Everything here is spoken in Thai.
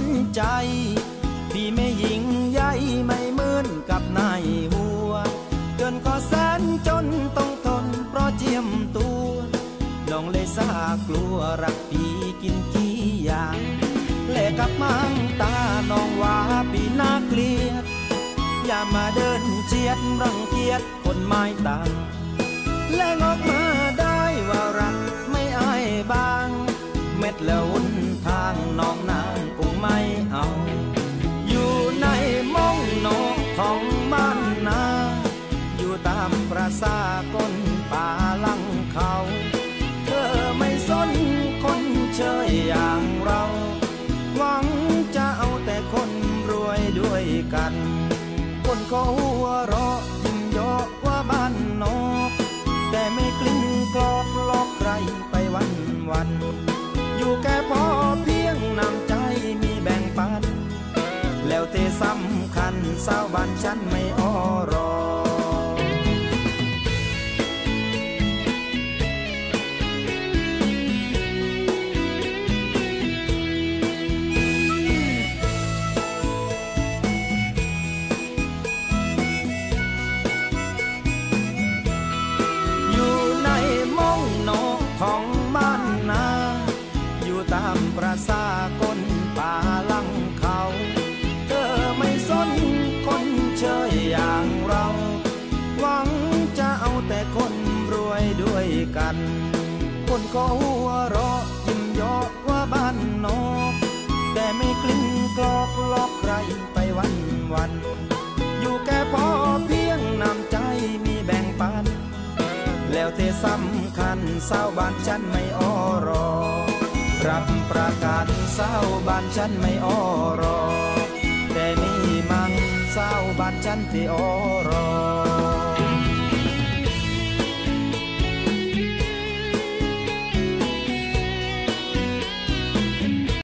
นใจ พี่ไม่ยิงใหญ่ไม่เหมือนกับนายหัวจนก็แสนจนต้องทนเพราะเจียมตัวน้องเลยสากลัวรักพี่กินขี้ยาเล่กับมังตาน้องว่าพี่น่าเกลียด อย่ามาเดินเจียดรังเกียจคนไม้ต่างแลงอกมา เม็ดละวุ่นทางน้องนางคงไม่เอา อยู่ในมองนกของบ้านนา อยู่ตามประสาคนป่าลังเขา เธอไม่สนคนเชยอย่างเรา หวังจะเอาแต่คนรวยด้วยกัน คนก็หัวเราำคัญ กัน คนก็หัวเราะยิ้มยาะว่าบ้านนอก แต่ไม่กลิ้งกลอกลอกใครไปวันวัน อยู่แค่พอเพียงนำใจมีแบ่งปัน แล้วเทสำคัญเศร้าบ้านฉันไม่อ้อรอ รับประกันเศร้าบ้านฉันไม่อ้อรอ แต่นี่มันเศร้าบ้านฉันที่อ้อรอ